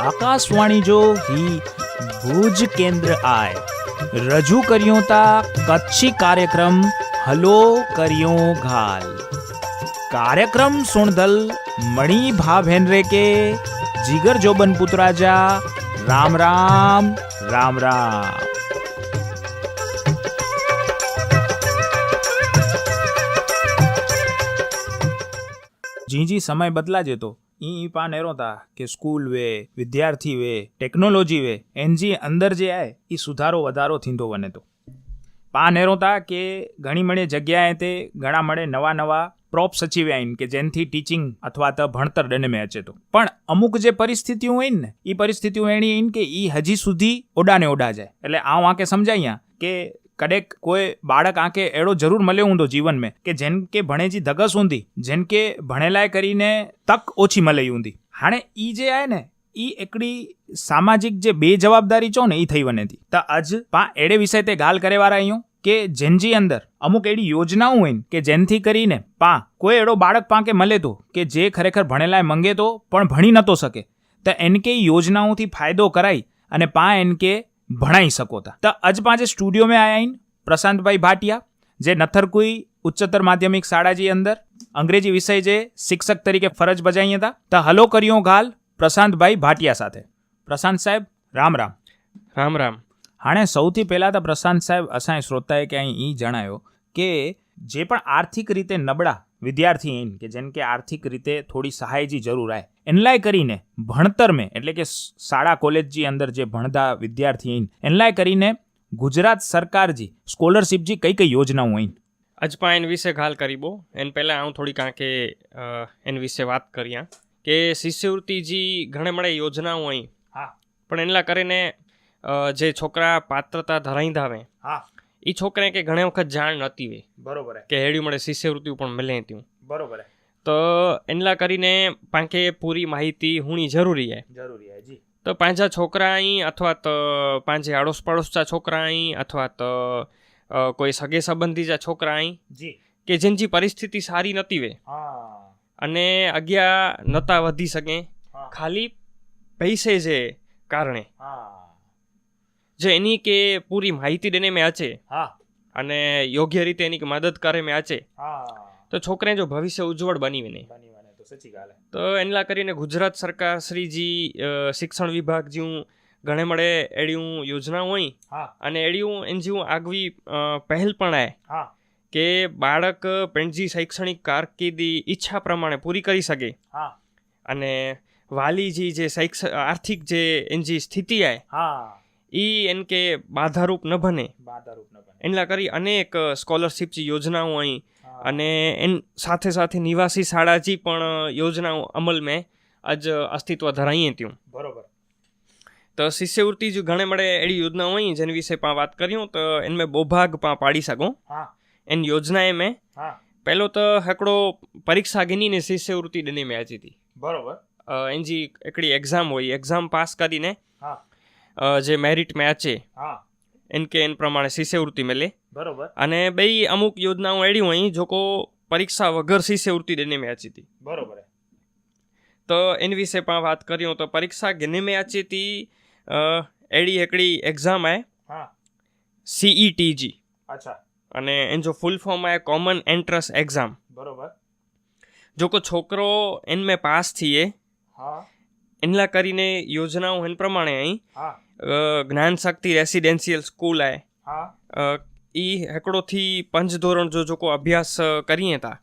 આકાશવાણી જો હી ભુજ કેન્દ્ર આય. રજૂ કર્યો તા કચ્છી કાર્યક્રમ, હલો કર્યો ઘાલ. કાર્યક્રમ સુણધલ મણી ભાભેનરે કે જીગર જોબન પુત્રાજા રામ રામ રામ રામ. જી જી, સમય બદલાજે જતો ઈ ઈ પા નેરો તા કે સ્કૂલ વે, વિદ્યાર્થી વે, ટેકનોલોજી વે, એનજી અંદર જે આય એ સુધારો વધારો થીંદો વને તો. પા નેરો તા કે ઘણી મળે જગ્યાએ તે ઘણા મળે નવા નવા પ્રોપ સચિવે આઈન કે જેનથી ટીચિંગ અથવા તો ભણતર ડને મેં અચે તો. પણ અમુક જે પરિસ્થિતિઓ હોય ને એ પરિસ્થિતિઓ એની આઈન કે એ હજી સુધી ઓડાને ઓડા જાય. એટલે આ વાંકે સમજાય કે કડેક કોઈ બાળક આંકે એડો જરૂર મળ્યો ઊંધો જીવન મેં કે જેન કે ભણેજી ધગસ ઊંધી જેન કે ભણેલાય કરીને તક ઓછી મળે ઊંધી. હાણે ઈ જે આય ને, ઈ એકડી સામાજિક જે બે જવાબદારી છો ને ઈ થઈ વને હતી તો આજ પા એડે વિષય તે ગાલ કરે વાળા અહીંયા કે જેનજી અંદર અમુક એડી યોજનાઓ હોય કે જેનથી કરીને પા કોઈ એડો બાળક પાંકે મળે તો કે જે ખરેખર ભણેલાય મંગે તો પણ ભણી નતો શકે. તો એન કે યોજનાઓથી ફાયદો કરાય અને પા એન કે ભણાઈ શકો તા તો અજ પાંચે સ્ટુડિયો में आया आहिनि પ્રશાંતભાઈ ભાટિયા જે નથરકુઈ ઉચ્ચતર માધ્યમિક શાળાજી અંદર અંગ્રેજી વિષય જે શિક્ષક તરીકે ફરજ બજાવી હતા તો હલો કર્યો ગાલ પ્રશાંતભાઈ ભાટિયા સાથે પ્રશાંત સાહેબ રામ રામ રામ રામ હાણે સૌથી પહેલાં તો પ્રશાંત સાહેબ અસાંય શ્રોતાએ કે અહીં ઈ જણાયો કે જે પણ આર્થિક રીતે નબળા વિદ્યાર્થી આઈન કે જેમ કે આર્થિક રીતે થોડી સહાયજી જરૂર આય. એનલાય કરીને ભણતર મેં એટલે કે શાળા કોલેજજી અંદર જે ભણતા વિદ્યાર્થી આઈન એનલાય કરીને ગુજરાત સરકારજી સ્કોલરશિપજી કઈ કઈ યોજનાઓ અહીં અજપા એન વિશે ગાલ કરીબો એન પહેલાં હું થોડી કાંકે એન વિશે વાત કર્યા કે શિષ્યવૃત્તિજી ઘણે મળે યોજનાઓ અહીં હા. પણ એનલા કરીને જે છોકરા પાત્રતા ધરાઈ ધાવે હા. એ છોકરે કે ઘણી વખત જાણ નહોતી હોય. બરોબર કે હેડ્યું મળે શિષ્યવૃત્તિ પણ મળે ત્યાં બરોબર તો એટલા કરીને પાંખે પૂરી માહિતી હુણી જરૂરી છે જરૂરી હે જી. તો પાંજા છોકરા અહીં અથવા તો પાંજે આડોશ પડોશના છોકરા અહીં અથવા તો કોઈ સગે સંબંધી જા છોકરા અહીં જી. કે જેનજી પરિસ્થિતિ સારી નહોતી વે હા. અને અગિયાર નતા વધી શકે. ખાલી પૈસે જે કારણે. હા. જે એની કે પૂરી માહિતી દેને મેં આચે. હા. અને યોગ્ય રીતે એની મદદ કરે મેં આચે. હા. તો છોકરે જો ભવિષ્ય ઉજ્જવળ બની ને તો એનલા કરીને ગુજરાત સરકાર શ્રીજી શિક્ષણ વિભાગ જેવું ઘણે મળે એડિયું યોજના હોય અને એડિયું એન જેવું આગવી પહેલ પણ આય હા. કે બાળક પેન્જી શૈક્ષણિક કારકિર્દી ઈચ્છા પ્રમાણે પૂરી કરી શકે. અને વાલીજી જે શૈક્ષ આર્થિક જે એની સ્થિતિ આય ઈ એન કે બાધારૂપ ન બને. બાધારૂપ ન બને. એનલા કરી અનેક સ્કોલરશિપ યોજનાઓ અહીં. અને એન સાથે સાથે નિવાસી શાળાજી પણ યોજનાઓ અમલ મેં આજ અસ્તિત્વ ધરાઈએ ત્યાં. બરોબર. તો શિષ્યવૃત્તિ જ ઘણે મળે એડી યોજનાઓ અહીં જેની વિશે પણ વાત કર્યું તો એન મેં બહુ ભાગ પણ પાડી શકું એન યોજના એ મેં પહેલો તો હેકડો પરીક્ષા ગીની ને શિષ્યવૃત્તિ ડની મેં આજી હતી બરોબર. એનજી એકડી એક્ઝામ હોય એક્ઝામ પાસ કરીને હા. જે મેરિટ મેં હા. એન કે એન પ્રમાણે શિષ્યવૃત્તિ મળે બરોબર. અને બે અમુક યોજનાઓ એડી હોય જોકો પરીક્ષા વગર શિષ્યવૃત્તિ દેને મેં આચી હતી. બરોબર તો એની વિશે પણ વાત કર્યું તો પરીક્ષા ગેને મેં આચી હતી એડી એકડી એક્ઝામ આય હા. સીઈટીજી અચ્છા. અને એન જો ફૂલ ફોર્મ આય કોમન એન્ટ્રન્સ એક્ઝામ બરોબર. જોકો છોકરો એન મેં પાસ થઈએ હા. એનલા કરીને યોજનાઓ એન પ્રમાણે અહીં જ્ઞાન શક્તિ રેસિડેન્શિયલ સ્કૂલ આય. એ હેકડોથી પંચ ધોરણ જો જોકો અભ્યાસ કરીએ તા.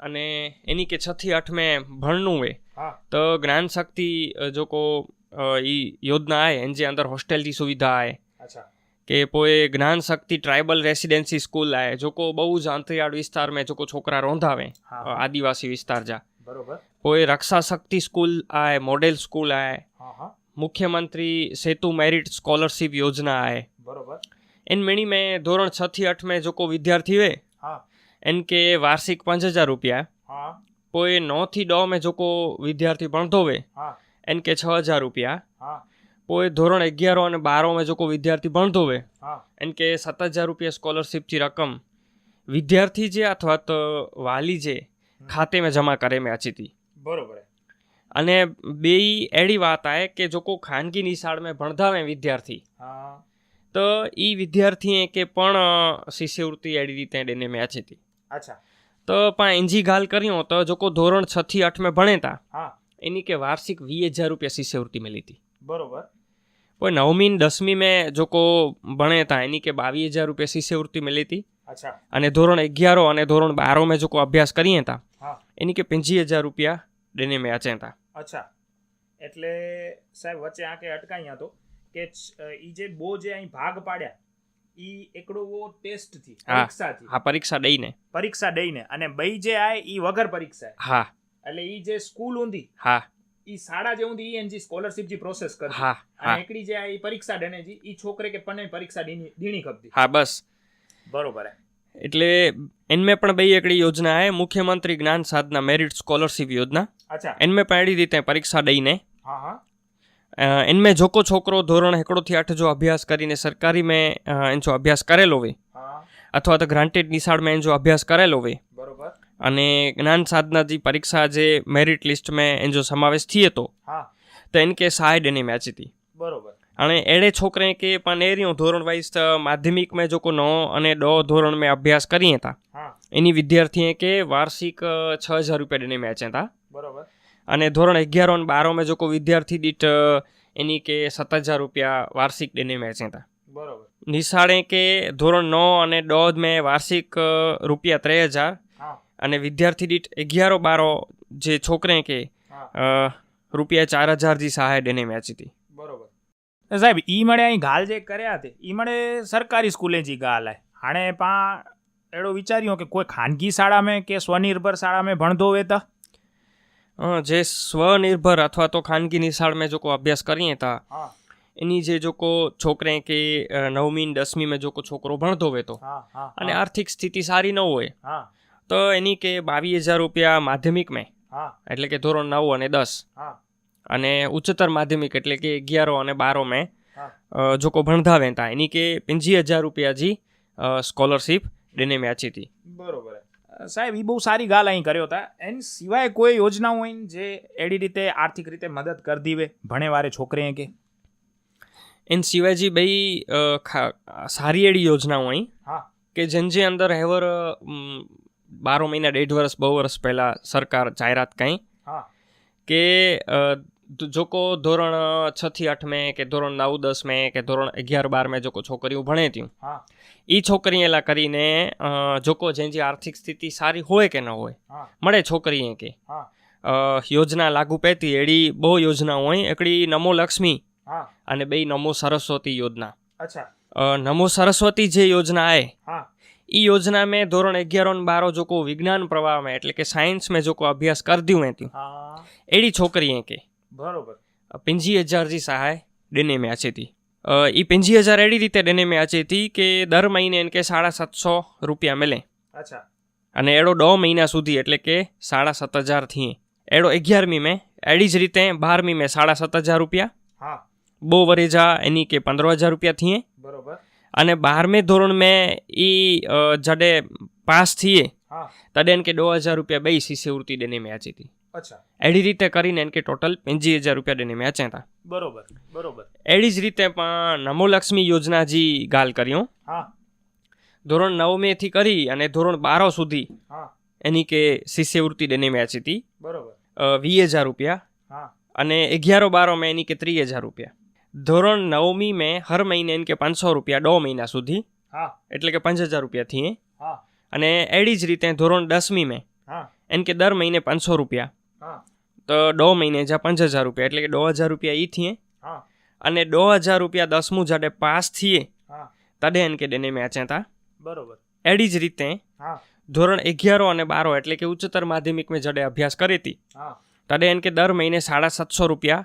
અને એની કે છથી થી આઠ મેં ભણનું હોય તો જ્ઞાન શક્તિ જોકો ઈ યોજના આય એન જે અંદર હોસ્ટેલની સુવિધા આય. કે પોએ Gyan Shakti tribal residency school આય જોકો બહુ જ અંતરિયાળ વિસ્તાર મેં જોકો છોકરા રોંધાવે આદિવાસી વિસ્તાર જા. બરોબર. કોઈ રક્ષા શક્તિ સ્કૂલ આય મોડેલ સ્કૂલ આય મુખ્યમંત્રી સેતુ મેરિટ સ્કોલરશિપ યોજના આય. બરોબર. એન મેણી મેં ધોરણ છ થી આઠ મેં જો કોઈ વિદ્યાર્થી વે એન કે વાર્ષિક પાંચ હજાર રૂપિયા. કોઈ નો થી દો મેં જોકો વિદ્યાર્થી ભણતો હોય એન કે છ હજાર રૂપિયા. કોઈ ધોરણ અગિયારો અને બારો મેં જો વિદ્યાર્થી ભણતો હોય એન કે સાત હજાર રૂપિયા સ્કોલરશીપની રકમ. વિદ્યાર્થી જે અથવા તો વાલી જે ખાતે મેં જમા કરે મેં अची थी बरोबर અને બે એડી વાત આવે કે જો કોઈ ખાનગી નિશાળ નિશાળમાં ભણતા વિદ્યાર્થી. તો એ વિદ્યાર્થીએ કે પણ શિષ્યવૃત્તિ એડી રીતે ડેને અચી હતી અચ્છા. તો પણ એનજી ગાલ કર્યો તો જો કોઈ ધોરણ છ થી આઠમાં ભણેતા એની કે વાર્ષિક વીસ હજાર રૂપિયા શિષ્યવૃત્તિ મેલી હતી. બરોબર. કોઈ નવમી દસમી મેં જો કો ભણેતા એની કે બાવીસ હજાર રૂપિયા શિષ્યવૃત્તિ મેલી હતી. અને ધોરણ અગિયારો અને ધોરણ બારો મેં જો કોઈ અભ્યાસ કરીએ તા એની કે પંજી હજાર રૂપિયા ડેને મેં આચે તા. અચ્છા. એટલે સાહેબ વચ્ચે આંકે અટકાઈ તો કે ઈ જે બો જે અહીં ભાગ પાડ્યા ઈ એકડો વો ટેસ્ટથી હા. પરીક્ષાથી. હા પરીક્ષા દઈને પરીક્ષા દઈને અને બઈ જે આય ઈ વગર પરીક્ષા હા. એટલે ઈ જે સ્કૂલ ઊંધી હા. ઈ શાળા જે ઊંધી ઈ એનજી સ્કોલરશિપ જી પ્રોસેસ કરી હા અને એકડી જે આ ઈ પરીક્ષા દેને જી ઈ છોકરે કે પને પરીક્ષા દીની દીણી ખપતી. હા બસ. બરોબર એટલે એનમે પણ બે એકડી યોજના હે મુખ્યમંત્રી જ્ઞાન સાધના મેરિટ સ્કોલરશિપ યોજના. એનમે इनमें પાડી દીતે પરીક્ષા દઈને. એનમે જોકો છોકરો ધોરણ એકડો થી આઠ જો અભ્યાસ કરીને સરકારી મેં એન જો અભ્યાસ કરેલો હોય અથવા તો ગ્રાન્ટેડ નિશાળ મેં જો અભ્યાસ કરેલો હોય બરોબર. અને જ્ઞાન સાધના જે પરીક્ષા જે મેરિટ લિસ્ટ મેં એન જો સમાવેશ થયો તો એન કે એનકે સહાય દેની મેચ હતી બરોબર. અને એડે છોકરે કે રહ્યું ધોરણ વાઇઝ માધ્યમિક મેં જો કો નો અને દો ધોરણ મેં અભ્યાસ કરીએ હતા. એની વિદ્યાર્થીએ કે વાર્ષિક છ હજાર રૂપિયા દેને મેચ હતા. બરોબર. અને ધોરણ અગિયાર અને બારો में જો કોઈ વિદ્યાર્થી દીઠ એની કે સત હજાર રૂપિયા વાર્ષિક દેને મેચ હતા. બરોબર. નિશાળે કે ધોરણ નવ અને દોઢ મેં વાર્ષિક રૂપિયા ત્રણ હજાર. અને વિદ્યાર્થી દીઠ અગિયારો બારો જે છોકરે કે રૂપિયા ચાર હજાર જી સહાય ડેને મેચ હતી. સાહેબ ઈ મળે અહીં ગાલ જે કર્યા તે ઈ મળે સરકારી સ્કૂલે જી ગાલ આય. હાણે પા એડો વિચાર્યો કે કોઈ ખાનગી શાળામાં કે સ્વનિર્ભર શાળામાં ભણતો હોય તો જે સ્વનિર્ભર અથવા તો ખાનગીની નિશાળ મેં જો કોઈ અભ્યાસ કરીએ તા એની જે જો કો છોકરે કે નવમી ને દસમી મેં જો કો છોકરો ભણતો હોય તો અને આર્થિક સ્થિતિ સારી ન હોય હા. તો એની કે બાવીસ હજાર રૂપિયા માધ્યમિક મેં એટલે કે ધોરણ નવ અને દસ હા. અને ઉચ્ચતર માધ્યમિક એટલે કે અગિયારો અને બારો મેં જો કો ભણધાવે તા એની કે પંજી હજાર રૂપિયા જી સ્કોલરશિપ દેને મેં આચી હતી. બરોબર. સાહેબ એ બહુ સારી ગાલ અહીં કર્યો હતા એની સિવાય કોઈ યોજનાઓ હોય જે એડી રીતે આર્થિક રીતે મદદ કરી દીવે ભણે વારે છોકરે કે? એન સિવાયજી ભાઈ સારી એડી યોજનાઓ અહીં. કે જેન જે અંદર હેવર બારો મહિના દેઢ વર્ષ બહુ વર્ષ પહેલાં સરકાર જાહેરાત કંઈ કે જોકો ધોરણ છ થી આઠ મેં કે ધોરણ નવ દસ મેં કે ધોરણ અગિયાર બાર મેં જોકો છોકરીઓ ભણે ત્યાં એ છોકરી એલા કરીને જોકો જેની આર્થિક સ્થિતિ સારી હોય કે ન હોય મળે છોકરીએ કે. યોજના લાગુ પહેતી એડી બહુ યોજના હોય એકડી નમો લક્ષ્મી અને બે નમો સરસ્વતી યોજના. નમો સરસ્વતી જે યોજના આય એ યોજના મેં ધોરણ અગિયારો ને બારો જોકો વિજ્ઞાન પ્રવાહમાં એટલે કે સાયન્સ મેં જોકો અભ્યાસ કરી દીધું એથી એડી છોકરીએ કે. બરોબર. પંજી હજાર જી સહાય ડેને में આચેતી. એ પંજી હજાર એડી રીતે ડેને में આચેતી કે દર મહિને એને કે સાડા સાતસો રૂપિયા મળે અચ્છા. અને એડો દો મહિના સુધી એટલે કે સાડા સત હજારથી એડો અગિયારમી મેં એડી જ રીતે બારમી મેં સાડા સત હજાર રૂપિયા. હા. બહુ વરેજા એની કે પંદર હજાર રૂપિયા થઈએ બરોબર. અને બારમે ધોરણ મેં એ જડે પાસ થઈએ તડે કે દો હજાર રૂપિયા બે શિષ્યવૃત્તિ ડેને મેં આચી હતી એડી રીતે કરીને એમ કે ટોટલ પંજી હજાર રૂપિયા દેને મેં હતા. બરોબર બરોબર. એડી જ રીતે પણ નમોલક્ષ્મી યોજના જી ગાલ કર્યો હા. ધોરણ નવમેથી કરી અને ધોરણ બારો સુધી હા. એની કે શિષ્યવૃત્તિ દેને મેં હતી. બરોબર. વી હજાર રૂપિયા. હા. અને અગિયારો બારો મેં એની કે ત્રીસ હજાર રૂપિયા. ધોરણ નવમી મેં હર મહિને એમ કે પાંચસો રૂપિયા દો મહિના સુધી. હા. એટલે કે પાંચ હજાર રૂપિયા થઈએ હા. અને એડી જ રીતે ધોરણ દસમી મેં હા. એને કે દર મહિને પાંચસો રૂપિયા. તો દો મહિને જા પાંચ હજાર રૂપિયા એટલે કે દો હજાર રૂપિયા એ થઈએ અને દો હજાર રૂપિયા દસમું જાડે પાસ થઈએ તદે તડે એને કે દેને મેચે તા. બરોબર. એડી જ રીતે ધોરણ અગિયારો અને બારો એટલે કે ઉચ્ચતર માધ્યમિક મેં જડે અભ્યાસ કરી હતી. તદે તડે એને કે દર મહિને સાડા સાતસો રૂપિયા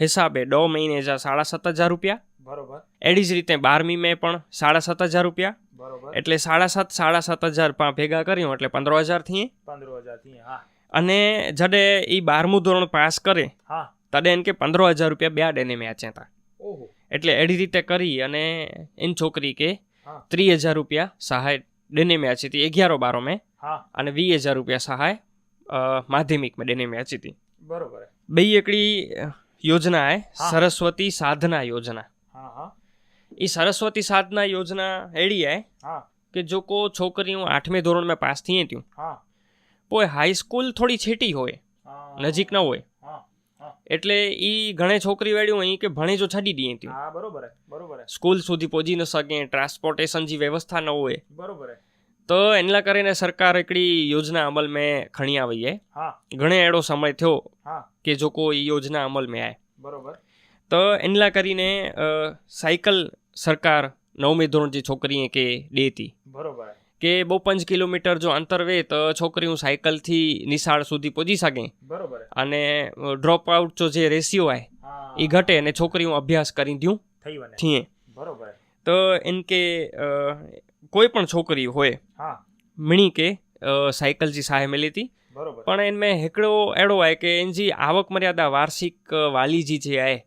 હિસાબે દો મહિને જા સાડા સત હજાર રૂપિયા. બરોબર. એડી જ રીતે બારમી મેં પણ સાડા સાત હજાર રૂપિયા. બરોબર. એટલે સાડા સાત સાડા સાત હજાર પા ભેગા કર્યું એટલે પંદર હજારથી પંદર હજારથી હા. અને જ્યારે એ બારમું ધોરણ પાસ કરે ત્યારે એને કે પંદર હજાર રૂપિયા બ્યાડ એને મેં હતા. એટલે એડી રીતે કરી અને એની છોકરી કે ત્રીસ હજાર રૂપિયા સહાય ડેને મેં આચી હતી અગિયારો બારો મેં અને વીસ હજાર રૂપિયા સહાય માધ્યમિકમાં ડેને મેં આચી હતી. બરોબર બે એકડી યોજના હે સરસ્વતી સાધના યોજના. એ સરસ્વતી સાધના યોજના એડી હે કે જો કો છોકરીઓ આઠમે ધોરણમાં પાસ થઈ હતી બોય હાઈસ્કૂલ થોડી છેટી હોય નજીક ન હોય. એટલે એ ઘણે છોકરી વાળી અહીં કે ભણે જો છાડી દઈએ ત્યાં. હા બરોબર બરોબર સ્કૂલ સુધી પહોંચી ન શકે ટ્રાન્સપોર્ટેશન જે વ્યવસ્થા ન હોય. બરોબર તો એના કરીને સરકાર એકડી યોજના અમલ મેં ખણી આવી જાય ઘણે એડો સમય થયો કે જો કોઈ યોજના અમલ મેં આવે બરોબર. તો એના કરીને સાયકલ સરકાર નવમી ધોરણ જે છોકરીએ કે દેતી. બરોબર કે બહુ પાંચ કિલોમીટર જો અંતર વે તો છોકરી હું સાયકલથી નિશાળ સુધી પહોંચી શકે. બરોબર અને ડ્રોપ આઉટ જો જે રેશિયો આય એ ઘટે અને છોકરી હું અભ્યાસ કરી દઉં થઈએ બરોબર તો એમ કે કોઈ પણ છોકરી હોય મણી કે સાયકલજી સાહે મેલી હતી. પણ એમાં હેકડો એડો આય કે એની આવક મર્યાદા વાર્ષિક વાલીજી જે આય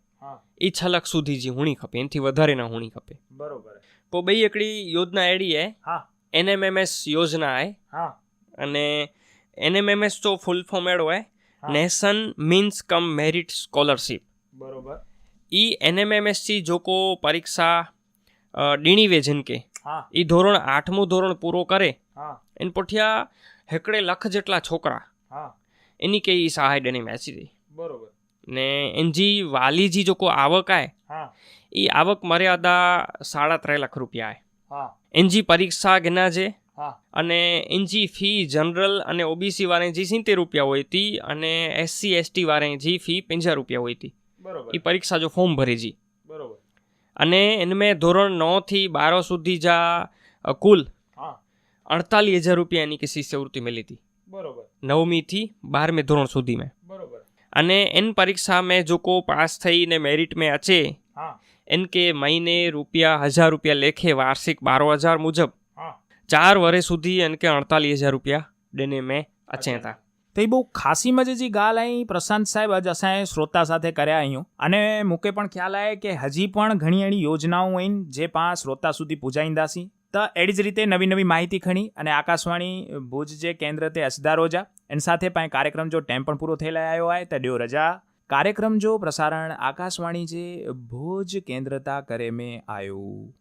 એ છ લાખ સુધી જે હુણી ખપે એનાથી વધારે ના હુણી ખપે. બરોબર તો બે એકડી યોજના એડી હા. એનએમએમએસ યોજના આય. અને એનએમએમએસ તો ફૂલ ફોર્મ એડ હોય. Nation means cum merit scholarship બરોબર. એ એનએમએમએસથી જોકો પરીક્ષા ડીણીવે જેમ કે. એ ધોરણ આઠમું ધોરણ પૂરો કરે. એને પઠ્યા હેકડે લખ જેટલા છોકરા. એની કે એ સહાય ડેની મેસી દઈ બરોબર. ને એનજી વાલીજી જોકો આવક આય. એ આવક મર્યાદા સાડા ત્રણ લાખ રૂપિયા આય. એનજી પરીક્ષા જ્ઞા છે. અને એનજી ફી જનરલ અને ઓબીસી વાળા જે સિત્તેર રૂપિયા હોય હતી અને એસસી એસટી વાળા જે ફી પંજા રૂપિયા હોય હતી એ પરીક્ષા જો ફોર્મ ભરી જી. બરોબર. અને એનમે ધોરણ નવથી બાર સુધી જા કુલ અડતાલીસ હજાર રૂપિયા એની કે શિષ્યવૃત્તિ મળી હતી બરોબર. નવમીથી બારમી ધોરણ સુધી મેં. બરોબર. અને એન પરીક્ષા મેં જો કો પાસ થઈને મેરિટ મેં અચે એન કે મહિને રૂપિયા હજાર રૂપિયા લેખે વાર્ષિક બારો હજાર મુજબ. ચાર વર્ષ સુધી એન કે અડતાલીસ હજાર રૂપિયા ડેને મેં અચે હતા તો એ બહુ ખાસી મજે જી ગાલ અહીં પ્રશાંત સાહેબ આજ અસાએ શ્રોતા સાથે કર્યા અહીં અને મૂકે પણ ખ્યાલ આવે કે હજી પણ ઘણી એણી યોજનાઓ આવીને જે પા શ્રોતા સુધી પૂજાઈંદાસી તો એડી જ રીતે નવી નવી માહિતી ખણી અને આકાશવાણી ભુજ જે કેન્દ્ર તે અસદારોજા એની સાથે પાસે કાર્યક્રમ જો ટેમ પણ પૂરો થયેલા આવ્યો હોય તો ડ્યો રજા. કાર્યક્રમ જો પ્રસારણ આકાશવાણી જે ભોજ કેન્દ્રતા કરે મેં આયો.